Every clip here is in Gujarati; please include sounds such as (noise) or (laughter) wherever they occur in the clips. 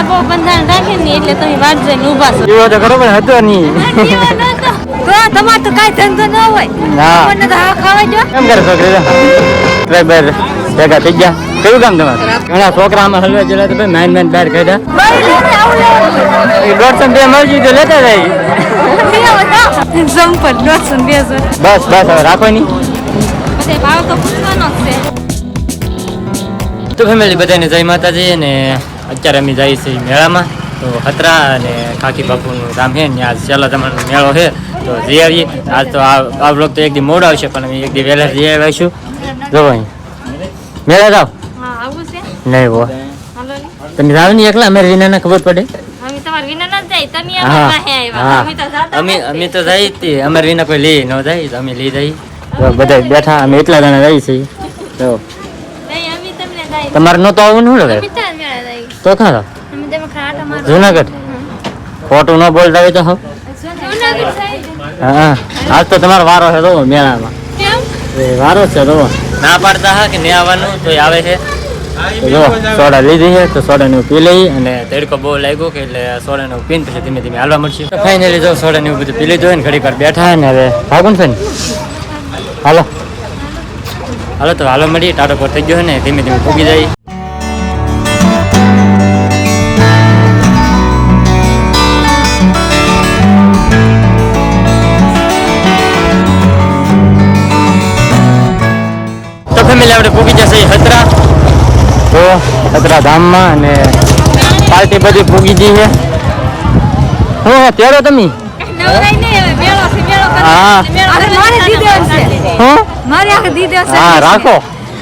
તમારે બહુ બંધારણ રાખે ને એટલે તમે વાટ જોઈને ઊભા છો. એવો તો ખરો પણ હતો નહીં. તો. તમારે તો કાંઈ ધંધો ન હોય. મને તો હા ખાવા જો કેમ કરે છોકરી ડ્રાઈવર ભેગા થઈ ગયા. કયું કામ તમારે? ઘણા છોકરા આમાં હલવા જેલા તો ભાઈ માઇન માઇન બહાર કાઢ્યા. દોઢસો બે મરજી તો લેતા જાય. દોઢસો ને બસ બસ હવે રાખો નહીં. તો ફેમિલી બધાને જય માતાજી અને અત્યારે અમે જઈએ છીએ મેળામાં. તો ખતરા અને કાકી બાપુનું ધામ છે ને આજ છેલ્લા તમારો મેળો છે. તો જઈ આવીએ. આજ તો આ બ્લોક તો એક દી મોડો આવશે પણ અમે એક દી વહેલા જઈ આવીશું જો અહીં મેળા જાઓ. છે? નહીં હો. તમે જાવ નહીં એકલા? અમે રીનાને ખબર પડે. અમે વિના અમે તો અમે તો અમારે રીના કોઈ લઈ ન જાય. અમે લઈ બધા બેઠા અમે એટલા જણા જઈએ છીએ. તો જાય. તમારે નહોતો આવવું ને શું અમે લગે ત્યાં જ મેળા જાય તો કાં જાઓ? અમે તમે ખાટા મારો જુનાગઢ ખોટું ન બોલતા હોય તો હો. હા આજ તો તમારો વારો છે તો મેળામાં. વારો છે તો. ના પાડતા હા કે નહીં આવવાનું તો આવે છે. જો સોડા લીધી છે તો સોડાને પી લઈ અને તડકો બહુ લાગ્યો કે એટલે સોડાને પીને પછી ધીમે ધીમે હાલવા મળશે. ફાઇનલી જો સોડા નું બધું પી લીધું હોય ને ઘડીક વાર બેઠા ને હવે ભાગું છે ને હાલો. હાલો તો હાલો મળી ટાટો પર થઈ ગયો છે ને ધીમે ધીમે પૂગી જાય. ફેમિલી આપણે પૂગી જશે હતરા. તો હતરા ધામમાં અને પાર્ટી બધી પૂગી ગઈ છે. હું હા તેરો તમે. હા. હું? રાખો.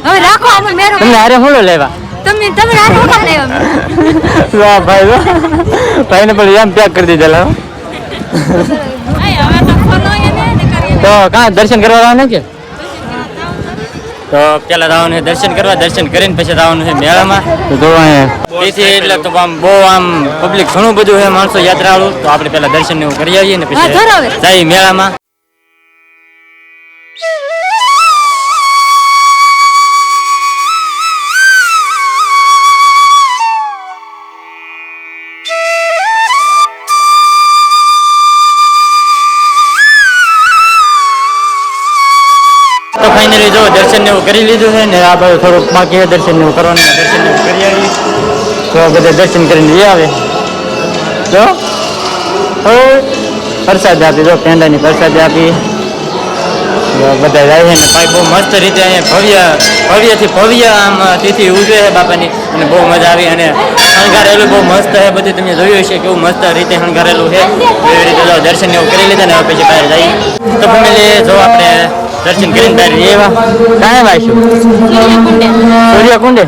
હવે રાખો અમે મેરો. તમને હારે શું લેવા. તમે તમે વાહ ભાઈ વાહ. ભાઈને પણ એમ ત્યાગ કરી દીધેલા હો. તો કાં દર્શન કરવા આવવાના કે? તો પેલા જવાનું છે દર્શન કરવા દર્શન કરીને પછી જવાનું છે મેળામાં તેથી એટલે તો આમ બહુ આમ પબ્લિક ઘણું બધું છે માણસો યાત્રાળુ. તો આપણે પેલા દર્શન એવું કરી આવીએ ને પછી જઈએ મેળામાં. દર્શન એવું કરી લીધું છે ને આ બધું થોડુંક બાકી દર્શન એવું કરવાનું દર્શન ને કરી આવી તો બધા દર્શન કરીને લઈ આવે. જો. પ્રસાદ આપી દો પેંડાની પ્રસાદ આપી. બધા જાય ને ભાઈ મસ્ત રીતે અહીંયા ભવ્ય, ભવ્યથી ભવ્ય આમ તિથિ ઉજવે છે બાપાની. અને બહુ મજા આવી અને શણગારેલું બહુ મસ્ત છે. બધું તમે જોયું હશે કેવું મસ્ત રીતે શણગારેલું છે. એવી રીતે દર્શન એવું કરી લીધા ને પછી બહાર જઈએ. તો ફેમિલી, જો આપણે દર્શન કરીને તારી એવા કાંઈ વાંચ્યું સૂર્યકુંડે?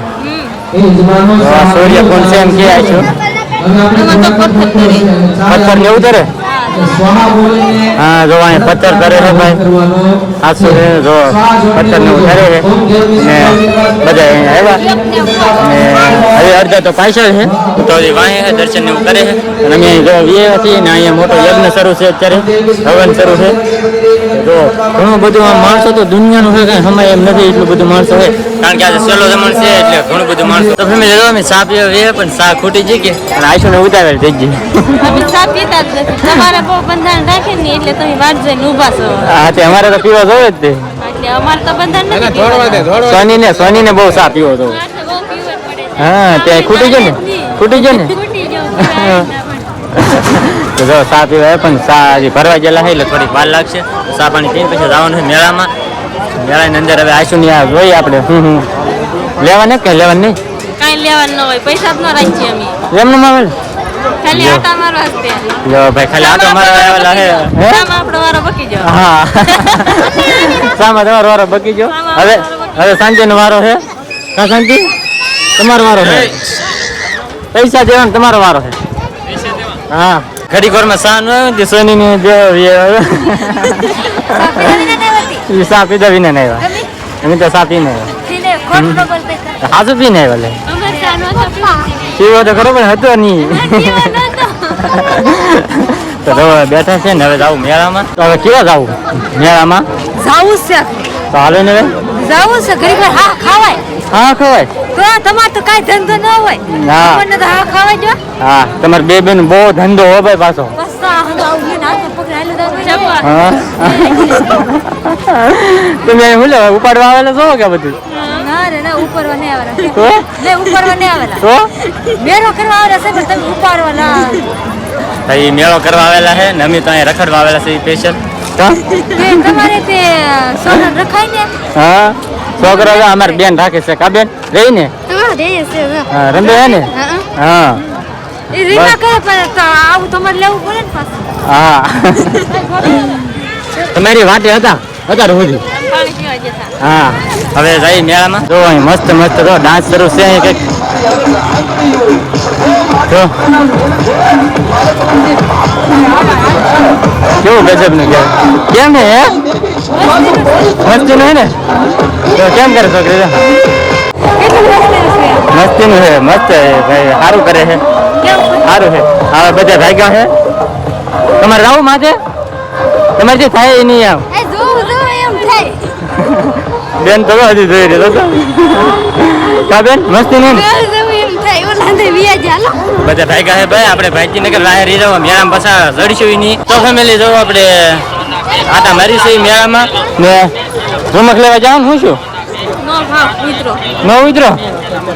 સૂર્યકુંડ. છે એમ કે આવીશું પથ્થર ને ઉતરે હા જો અહીં પથ્થર કરે છે ભાઈ. છે? જો પથ્થર ને ઉતારે છે. ને બધા અહીંયા આવ્યા. ને હવે અડધા તો પાછળ છે. તો હજી વાંહે છે દર્શન ને એવું કરે છે. અને અમે જો વીએ છીએ ને અહીંયા મોટો યજ્ઞ શરૂ છે અત્યારે. હવન શરૂ છે. જો ઘણું બધું આ માણસો તો દુનિયાનું છે કઈ સમય એમ નથી એટલું બધું માણસો છે. કારણ કે આજે સહેલો જમણ છે એટલે ઘણું બધું માણસો. તો ફેમિલી જો અમે પીવા પણ સા ખૂટી જઈ ગઈ અને આઈશું ને ઉતાવેલ થઈ ગઈ અમે તમારે બહુ બંધારણ રાખે ને એટલે તમે વાટ જોઈને ઊભા છો. હા તે અમારે તો પીવા જોવે જ તે. એટલે અમારે તો બંધારણ નથી સોની ને સોની ને બહુ ચા પીવો તો. હા ત્યાં ખૂટી ગયો ને? ખૂટી ગયો (laughs) ને? પીવાય. તો જો સા પીવા પણ સા હજી ભરવા ગયેલા છે એટલે થોડીક વાર લાગશે. સા પાણી પીને પછી જવાનું છે મેળામાં. મેળાની અંદર હવે આવીશું ને આ જોઈએ આપણે. હમ હમ. લેવાને કે લેવાનું નહીં? કાંઈ લેવાનું ન હોય પૈસા જ ન રાખીએ અમે. એમનું આવે ને ખાલી. આટા મારવા જ તે. જો ભાઈ ખાલી આટો મારવા આવેલા હે? સામા આપણો વારો બકી જાવ હા. સામા તમારો વારો બકી ગયો? હવે હવે સાંજે નો વારો છે? કા સાંજે? તમારો વારો હે પૈસા દેવાનો તમારો વારો છે. હા. ઘડી વારમાં સાન આવે સોની ની જે એ સા પીધા વિના નહીં અમે તો સા પીને આવ્યા. હાજુ પીને લે. નહોતો પીવો તો ખરો પણ હતો નહીં. (laughs) તો હવે બેઠા છે ને હવે જાવું મેળામાં. તો હવે કેવા જાવું મેળામાં? જાવું છે. તો હાલો ને હવે. જાવું છે ઘડી હા ખાવાય. હા ખવાય. તો તમારે તો કાંઈ ધંધો ન હોય. ના. આપણને તો હા ખાવાય જો. હા તમારે બે બેન બહુ ધંધો હો ભાઈ પાછો. (laughs) તમે હું ઉપાડવા આવેલા છો કે બધું? ના ના ઉપરવા નહીં આવેલા ને ઉપરવા નહીં આવેલા તો મેરો કરવા આવેલા છે પણ તમે ઉપાડવા ના ભાઈ મેળો કરવા આવેલા છે ને અમે તો અહીં રખડવા આવેલા છે સ્પેશિયલ તમારે તે સોનલ રખાય ને? હા? છોકરો તો બેન રાખે છે. કા બેન? રહી ને? હા છે હા રંબે હે ને? હા એ રીના કરે પણ આવું તમારે લેવું પડે ને પાછું. હા. (laughs) તમારી વાટે હતા. પીવા જતા હા. હવે જઈ મેળામાં. જો અહીં મસ્ત મસ્ત જો ડાન્સ શરૂ છે અહીં કંઈક. જો. કેવું ગજબનું કહેવાય કેમ ને હે? મસ્તી નું ને? તો કેમ કરે છોકરી મસ્તી નું છે મસ્ત ભાઈ સારું કરે છે સારું છે હવે બધા ભાગ્યા છે તમારે રાવું માથે તમારે જે થાય એ નહીં આવ એ જોવું જોવું એમ થાય બેન તો હજી જોઈ રહ્યો તો કા બેન મસ્તી નહીં જોવું જોવું બધા ભાગ્યા હે ભાઈ આપણે ભાઈજીનગર લાહે રહી જવા મેળામાં પાછા જડીશું નહીં. તો ફેમિલી જો આપણે આટા મારી છે મેળામાં. ને રમક લેવા જાવ હું શું? નો ભાવ મિત્રો ન ઉતરો?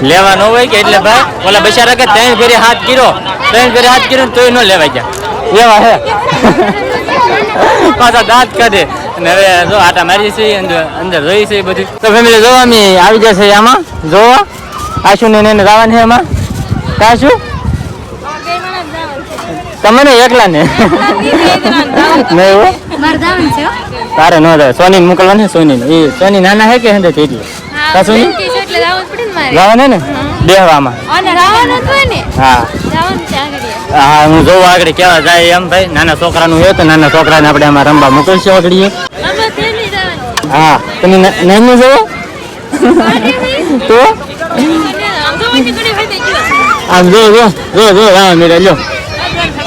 લેવા ન હોય કે એટલે ભાઈ ઓલા બચારા કે ત્રણ ફેરી હાથ ગીરો ત્રણ ફેરી હાથ ગીરો તોય ન લેવાય ગયા. એવા હે. (laughs) પાછા દાંત કાઢે. અને હવે જો આટા મારી છે અંદર અંદર જોઈ છે બધું. તો ફેમિલી જોવા અમે આવી જશે આમાં? જોવા? આશુ ને એને જવાનું છે એમાં કાશું? તમને એકલા ને? તારે ન જાય સોની ને મોકલવાની સોની એ સોની નાના હે કે હે એટલે કા સોની? એટલે જવું ને બેહવામાં. હા. હા હું જોઉં આગળ કેવા જાય એમ ભાઈ. નાના છોકરાનું હોય તો નાના છોકરાને આપણે આમાં રમવા મોકલશું આગળ અમે હા તમે નાની જોવો. તો? આમ જો જો જો જો રામ મીરા લ્યો.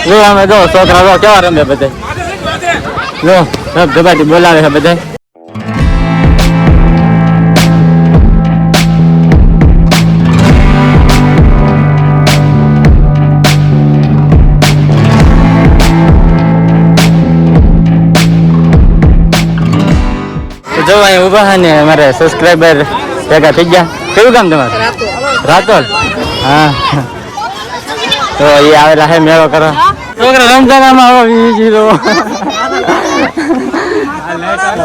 જો આમે જો છોકરા જો કેવા રમે બધા. જો સબ ધબાટી બોલાવે છે બધા જો અહીં ઊભા છે ને મારે સબસ્ક્રાઈબર ભેગા થઈ ગયા. કયું ગામ તમારું? રાતોલ. હા. તો એ આવેલા છે મેળો કરો છોકરા રમઝાનામાં આવો બીજી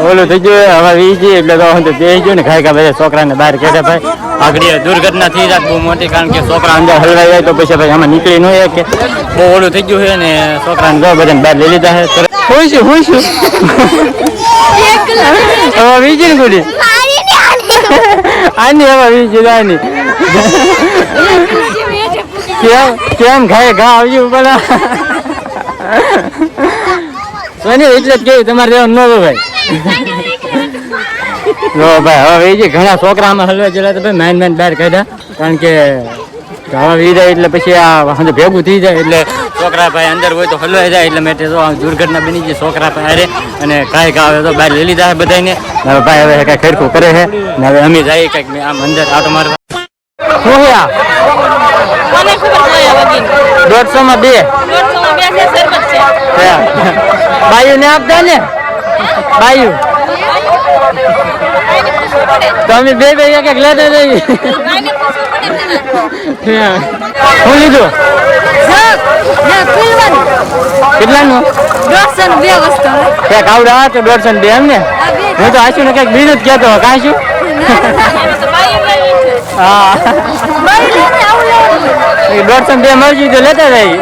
ઓલું થઈ ગયું હવે વીજી એટલે તો હું તો બે ગયું ને ખાઈ બધા છોકરાને બહાર કાઢે ભાઈ. આગળ દુર્ઘટના થઈ જાય બહુ મોટી કારણ કે છોકરા અંદર હલવાઈ જાય તો પછી ભાઈ આમાં નીકળી ન હોય કે. બહુ ઓલું થઈ ગયું છે ને છોકરાને જો બધાને બહાર લઈ લીધા છે. હું શું હોય શું (laughs) હવે વીજી ને ગુડી આની હવે વીજી આની. કેમ કેમ ખાય ઘા આવ્યું પેલા (laughs) સોની એટલે જ કેવું તમારે રહેવાનું ન હોય ભાઈ. જો ભાઈ હવે જે ઘણા છોકરામાં હલવે જેલા તો ભાઈ માઇન માઇન બહાર કાઢ્યા. કારણ કે હવે એ જાય એટલે પછી આ ભેગું થઈ જાય એટલે છોકરા ભાઈ અંદર હોય તો હલવાઈ જાય એટલે મેં તો આ દુર્ઘટના બની ગઈ છોકરા ભાઈ અરે અને કાંઈક આવે તો બહાર લઈ લીધા બધાને ને હવે ભાઈ હવે કાંઈ ખરખું કરે છે. ને હવે અમે જઈએ કંઈક આમ અંદર આટો મારવા. શું છે આ? મને જોયા દોઢસો માં બે. બાયુ ને આપતા ને? બાયુ. તો અમે બે બે એક એક લેતા જઈએ. શું લીધું? કેટલાનું? દોઢસો બે વસ્તુ ક્યાંક આવડા તો દોઢસો બે એમ ને હું તો આશું ને ક્યાંક બીજું જ કહેતો કાંઈ શું? હા. દોઢસો ને બે મરજી તો લેતા જઈએ.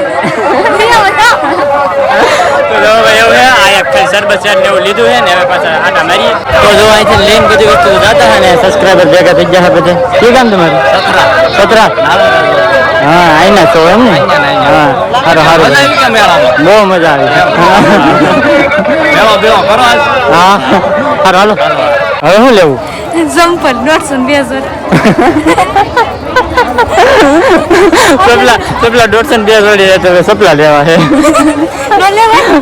તો ખાલી શેર ને એવું લીધું છે ને હવે પાછા આટા મારીએ. તો જો અહીંથી લઈને બધી વસ્તુ જતા હોય ને સબસ્ક્રાઈબર ભેગા થઈ ગયા બધે. શું કામ તમારું? સતરા. હા આઈના છો એમ ને? હા સારું સારું બહુ મજા આવી હા. સારું હાલો. હવે શું લેવું? જમ્પર દોઢસો બે હજાર. (laughs) (laughs) સપલા સપલા દોઢસો ને બે જોડી તમે સપલા લેવા છે.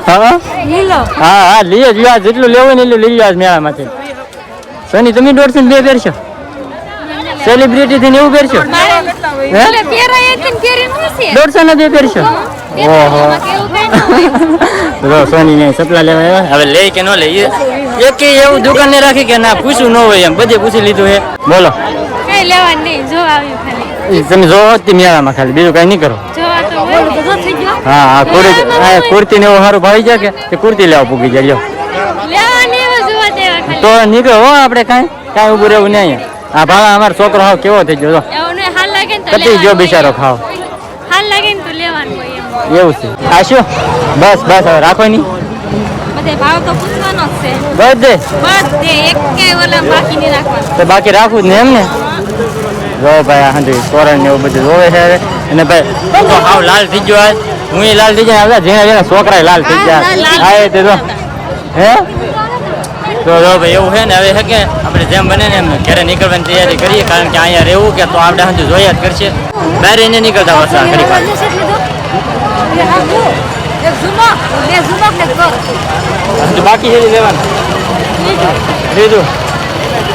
હા હા? લઈએ જ લ્યો જેટલું લેવું ને એટલું લઈ લ્યો આજ મેળામાંથી. સોની તમે દોઢસો ને બે પહેરશો? સેલિબ્રિટી થઈને એવું પહેરશો? દોઢસો ને બે પહેરશો? ઓહો. સોની ને સપલા લેવા હવે લે કે ન લે એક એવું દુકાન ને રાખી કે ના પૂછ્યું ન હોય એમ બધે પૂછી લીધું હે બોલો. કાંઈ લેવાનું નહીં જો આવ્યું તમે જોવો જ તે મેળામાં ખાલી બીજું કઈ નહીં કરો. હા હા કુર્તી કુર્તી ને એવું સારું ભાવી જાય કે તે કુર્તી લેવા પૂગી જાય તો નીકળો હો આપણે કાંઈ કાંઈ ઊભું રહેવું નહીં આ ભાવા અમારો છોકરો હાવ કેવો થઈ ગયો જો. એવું ને હાલ લાગે ને તો કટી ગયો બિચારો ખાવ. એવું છે. આ શું? બસ બસ હવે રાખો નહીં. બધે જ બાકી રાખવું જ ને એમ ને જો ભાઈ હાંડી તોરણ ને એવું બધું જોવે છે. અને ભાઈ તો હાવ લાલ થઈ ગયો આજ. હું લાલ થઈ ગયા હવે જેના જેના છોકરા લાલ થઈ ગયા. હા, એ તે હે? તો જો ભાઈ એવું છે ને હવે છે કે આપણે જેમ બને ને એમ ઘરે નીકળવાની તૈયારી કરીએ કારણ કે અહીંયા રહેવું કે તો આપણે હાંજે જોયા જ કરશે. બહાર એને નીકળતા વરસા કરી વાત બાકી છે લેવાનું. લીધું.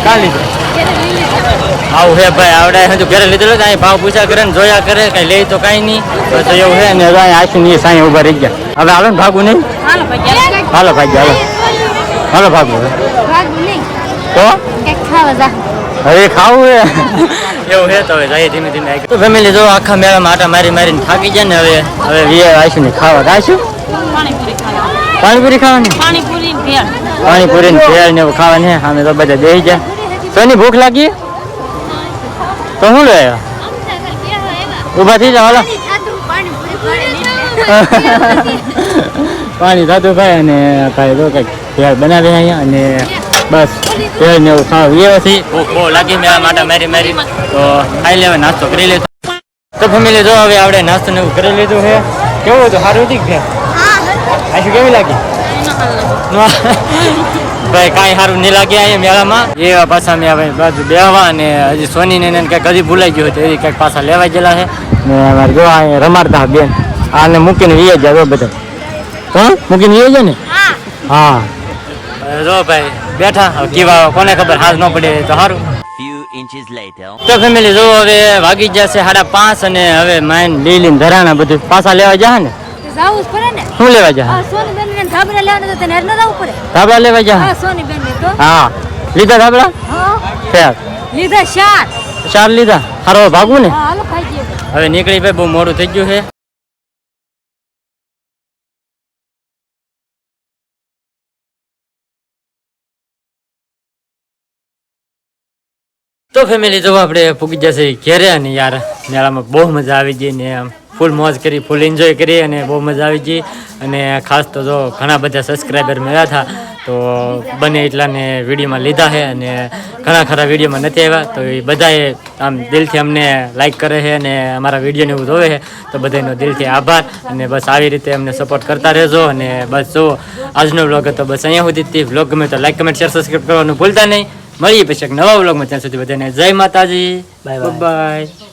કાં લીધું? આવું હે ભાઈ આવડે હજુ ઘરે લીધેલું અહીં ભાવ પૂછા કરે ને જોયા કરે કઈ લે તો કઈ નહીં. તો એવું હે ને અહીં આશી ની સાંઈ ઊભા રહી ગયા. હવે હાલો ને ભાગવું નહીં? હાલો ભાગી હાલો હાલો. ભાગવું. તો? હવે ખાવું હે? (laughs) એવું હે તો હવે જઈએ ધીમે ધીમે તો ફેમિલી જો આખા મેળામાં આટા મારી મારીને થાકી જાય ને હવે હવે વીએ આવીશું ને ખાવા આવીશું પાણીપુરી ખાવાની? પાણીપુરી ભેળ. પાણીપુરી ને ભેળ ને એવું ખાવાની અમે તો બધા દઈ જાય સોની ભૂખ લાગી? તો શું લે? ઊભા થઈ જાઓ હાલો. પાણી થતું ખાય અને ભાઈ તો કંઈક ભેળ બનાવે અહીંયા અને બસ ભેળ ને એવું ખાવ વ્યવસ્થિત બહુ લાગી મેં માટે મારી મારી. તો ખાઈ લેવા નાસ્તો કરી લેતો તો ફેમિલી જો હવે આપણે નાસ્તો ને એવું કરી લીધું છે. કેવું હતું? સારું હતી ભેળ આશુ કેવી લાગી? ભાઈ કાંઈ સારું નહીં લાગે અહીંયા મેળામાં. એવા પાછા મેં હવે બાજુ બેહવા અને હજી સોની ને એને કંઈક હજી ભૂલાઈ ગયું હતું એવી કંઈક પાછા લેવા ગયેલા છે. ને અમારે જો અહીંયા રમાડતા બેન આને મૂકીને વીએ જાય બધા. હા? મૂકીને વીએ જાય ને? હા. જો ભાઈ બેઠા. કેવા કોને ખબર? હાથ ન પડે તો સારું Few inches later. તો ફેમિલી જો હવે વાગી જશે સાડા પાંચ અને હવે માઇન લીલી ધરાણા બધું પાછા લેવા જા ને? જાવું જ પડે ને? શું લેવા જા આ સોની બેન ને ધાબળા લેવાના તો તને હેરના જવું પડે? ધાબળા લેવા જા. હા સોની બેન ને તો. હા. લીધા ધાબળા? હા. ફેર. લીધા ચાર. ચાર લીધા? હારો ભાગવું ને? હા હાલો ખાઈ જઈએ હવે નીકળી ભાઈ બહુ મોડું થઈ ગયું છે. તો ફેમિલી તો આપણે પૂગી જશે ઘેરે અને યાર મેળામાં બહુ મજા આવી ગઈ ને આમ ફૂલ મોજ કરી ફૂલ એન્જોય કરી અને બહુ મજા આવી ગઈ. અને ખાસ તો જો ઘણા બધા સબસ્ક્રાઈબર મળ્યા હતા તો બને એટલાને વિડીયોમાં લીધા છે અને ઘણા ખરા વિડીયોમાં નથી આવ્યા. તો એ બધાએ આમ દિલથી અમને લાઈક કરે છે અને અમારા વિડીયોને એવું જોવે છે. તો બધાનો દિલથી આભાર અને બસ આવી રીતે અમને સપોર્ટ કરતા રહેજો. અને બસ જો આજનો વ્લોગ હતો બસ અહીંયા સુધી વ્લોગ ગમે તો લાઈક કમેન્ટ શેર સબસ્ક્રાઈબ કરવાનું ભૂલતા નહીં. મળીએ પછી એક નવા વ્લોગમાં ત્યાં સુધી બધાને જય માતાજી. Bye bye